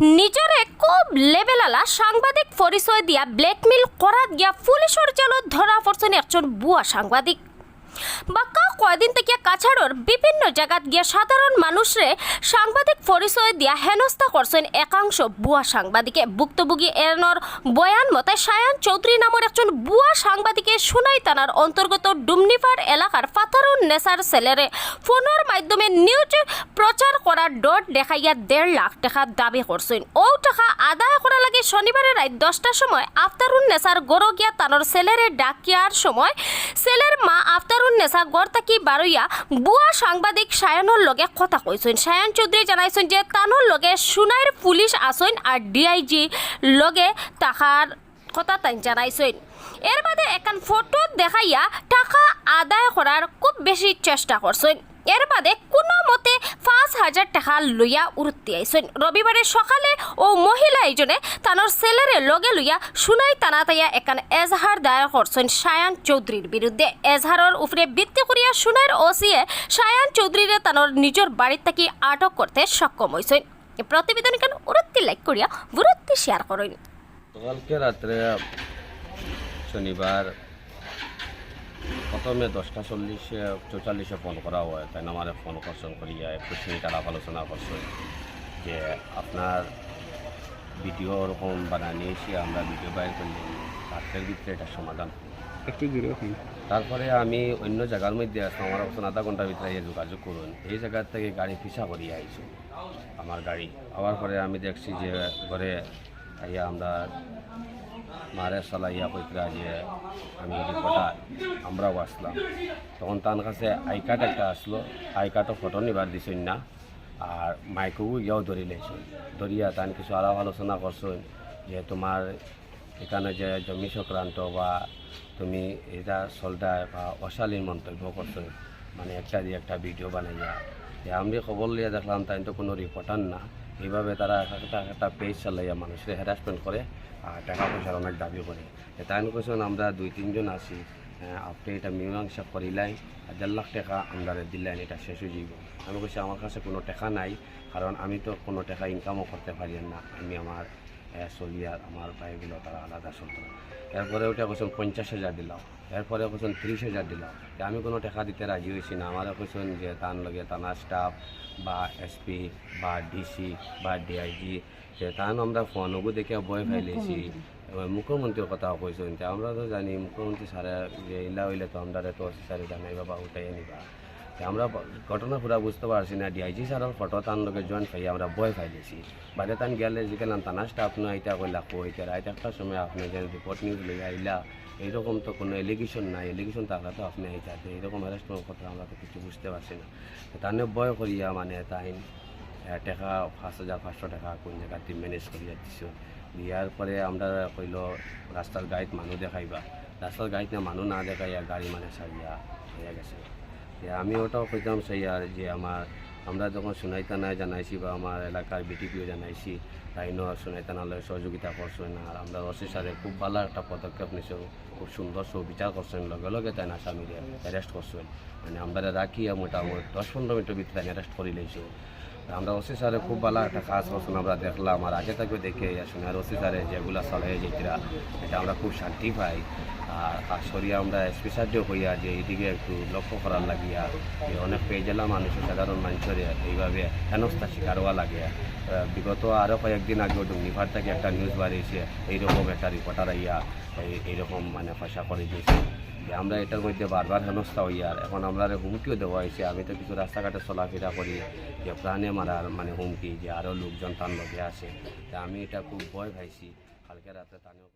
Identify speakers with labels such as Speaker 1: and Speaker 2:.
Speaker 1: নিজরে খুব লেভেলালা সাংবাদিক পরিচয় দিয়া ব্ল্যাকমেল করাত গিয়া পুলিশের জালত ধরা পড়ছেন একজন বুয়া সাংবাদিক। বাক্কা কয়দিন থেকে কাছাড়র বিভিন্ন জায়গাত গিয়া সাধারণ মানুষরে সাংবাদিক পরিচয় দিয়া হেনস্থা করছেন একাংশ বুয়া সাংবাদিকে। ভুক্তভোগী এরনর বয়ান মতে সায়ান চৌধুরী নামের একজন বুয়া সাংবাদিকে সুনাই থানার অন্তর্গত ডুমনিপার এলাকার ফাতারুন নেসার সেলেরে ফোনের মাধ্যমে নিউজ প্রচার করার ডট দেখাইয়া দেড় লাখ টাকা দাবি করছেন ও টাকা আদায় করা লাগে শনিবারের রাত দশটার সময় আফতারুন নেসার গরগিয়া তানোর সেলেরে ডাকিয়ার সময়। সেলের মা আফতারুন নেসা গড় তাকি বারইয়া বুয়া সাংবাদিক সায়নর লগে কথা কইছেন সায়ন চৌধুরী জানাইছেন যে তানোর লগে সুনাইর পুলিশ আসইন আর ডিআইজি লগে তাহার কথা তাই জানাইছেন। এর বাদে একান ফটো দেখাইয়া টাকা আদায় করার খুব বেশি চেষ্টা করছেন এর বাদে কোনো মতে হাজার টাকা লইয়া উড়তি আইছেন। রবিবারে সকালে ও মহিলা এইজনে তানোর ছেলেরে লগে লইয়া সুনাই টানা তাইয়া একান এজাহার দায়ের করছেন সায়ান চৌধুরীর বিরুদ্ধে। এজাহারের উপরে ভিত্তি করিয়া সুনাইর ওসিয়ে সায়ান চৌধুরীরে তানোর নিজের বাড়ির থাকি আটক করতে সক্ষম হয়েছেন প্রতিবেদন কেন উড়ত্তি লাইক করিয়া বুরত্তি শেয়ার করেন।
Speaker 2: কালকে রাত্রে শনিবার প্রথমে দশটা চল্লিশে চৌচল্লিশে ফোন করা হয় তাই আমার ফোন করছেন করিয়া একটু মিনিট আলাপ আলোচনা করছেন যে আপনার ভিডিও ওরকম বানা নিয়েছি আমরা ভিডিও বাইর করলে রাত্রের ভিতরে এটা সমাধান।
Speaker 3: একটু
Speaker 2: তারপরে আমি অন্য জায়গার মধ্যে আসলাম আমার অবস্থান আধা ঘণ্টার ভিতরে যোগাযোগ করুন। এই জায়গার থেকে গাড়ি পিছা করিয়া আইছি আমার গাড়ি। আবার পরে আমি দেখছি যে ঘরে আমরা মারে চালাইয়া কইতরা যে আমি রিপোর্টার আমরাও আসলাম। তখন তার কাছে আই কার্ড একটা আসলো আই কার্ডও ফটো নিবার দিছেন না, আর মাইকেও ইয়াও ধরি লাইছেন ধরিয়া তান কিছু আলাপ আলোচনা করছেন যে তোমার এখানে যে জমি সংক্রান্ত বা তুমি এটা চলটায় বা অশালীন মন্তব্য করছ মানে একটা দিয়ে একটা ভিডিও বানাইয়া। আমি খবর লিয়ে দেখলাম, তাই তো কোনো রিপোর্টার না। এইভাবে তারা একটা পেজ চালাইয়া মানুষের হ্যারাসমেন্ট করে আর টাকা পয়সার অনেক দাবি করে। তাই কোশন আমরা দুই, তিনজন আছি আপনি এটা মীমাংসা করিলাই দেড় লাখ টাকা আমরা দিলেন এটা শেষ হয়ে যাব আমি কৈছি আমার কাছে কোনো টাকা নাই, কারণ আমি তো কোনো টাকা ইনকামও করতে পারি না। আমি আমার চলিয়ার আমার ভাইগুলো তারা আলাদা চলতো এরপরে ওটা কৈছেন পঞ্চাশ হাজার দিলাম। এরপরে কৈছেন ত্রিশ হাজার দিলাম। আমি কোনো টাকা দিতে রাজি হয়েছি না। আমার কৈছেন যে তার লগে থানা স্টাফ বা এসপি বা ডিসি বা ডিআইজি যে তান আমরা ফোনগো দেখে বয় ফাইলেছি মুখ্যমন্ত্রীর কথা কইছেন আমরা তো জানি মুখ্যমন্ত্রী স্যারে যে ইলা হইলে তো আমরা তো স্যারে জানাই বাবা উঠাই নিবা। আমরা ঘটনা পুরা বুঝতে পারছি না ডিআইজি স্যারের ফটো তান লগে জয়েন পাই আমরা বয় ফাইলেছি বাদে তান গেলে যে গেলাম তানা স্টাফ নয় এটা কইলা কইতে রাইত একটা সময় আপনি যে রিপোর্ট নিউজ লইয়া আইলা, এইরকম তো কোনো এলিগেশন নাই এলিগেশন থাকলে তো আপনি আইতাতে এইরকম অ্যারেস্টের কথা আমরা তো কিছু বুঝতে পারছি না। তানে বয় করিয়া মানে তাই টাকা পাঁচ হাজার পাঁচশো টাকা কোন জায়গা জায়গাতে ম্যানেজ করিয়া দিছো। দিয়ার পরে আমরা কইল, রাস্তার গাড়িত মানুষ দেখাইবা। রাস্তার গাড়িতে মানুষ না দেখাইয়া গাড়ি মানে সারিয়া হয়ে গেছে। দিয়া আমি ওটাও কইতাম আর যে আমার, আমরা যখন সোনাইতানায় জানাইছি বা আমার এলাকার বিটিপিও জানাইছি, তাইনও সোনাইতানালয় সহযোগিতা করছেন আর আমরা অসি সারে খুব ভালো একটা পদক্ষেপ নিছো খুব সুন্দর সুবিচার করছেন, লগে লগে তাই না স্বামীকে অ্যারেস্ট করছেন। মানে আমরা রাখিয়া মোটামুটি দশ পনেরো মিনিটের ভিতরে অ্যারেস্ট করে লইছো আমরা ওসি স্যারে খুব ভালো একটা কাজ করছেন আমরা দেখলাম। আর আগে থেকে দেখে শুনে আর ওসি স্যারে যেগুলা চলে যেটা এটা আমরা খুব শান্তি পাই। আর খাস করিয়া আমরা স্পেশালিও হইয়া যে এইদিকে একটু লক্ষ্য করার লাগিয়া যে অনেক পেয়ে গেলাম মানুষের সাধারণ মানুষের এইভাবে হেনস্থা শিকার হওয়া লাগে বিগত আরও কয়েকদিন আগেও ডুঙ্গিভার থেকে একটা নিউজ বাড়িয়েছে এইরকম একটা রিপোর্টার আইয়া এই- এইরকম মানে পয়সা করে দিয়েছে। যে আমরা এটার মধ্যে বারবার হেনস্থা হই আর এখন আমরা হুমকিও দেওয়া হয়েছে। আমি তো কিছু রাস্তাঘাটে চলাফেরা করি, যে প্রাণে মারার মানে হুমকি যে আরও লোকজন তার লগে আসে তা আমি এটা খুব ভয় পাইছি। কালকে রাতে তানেও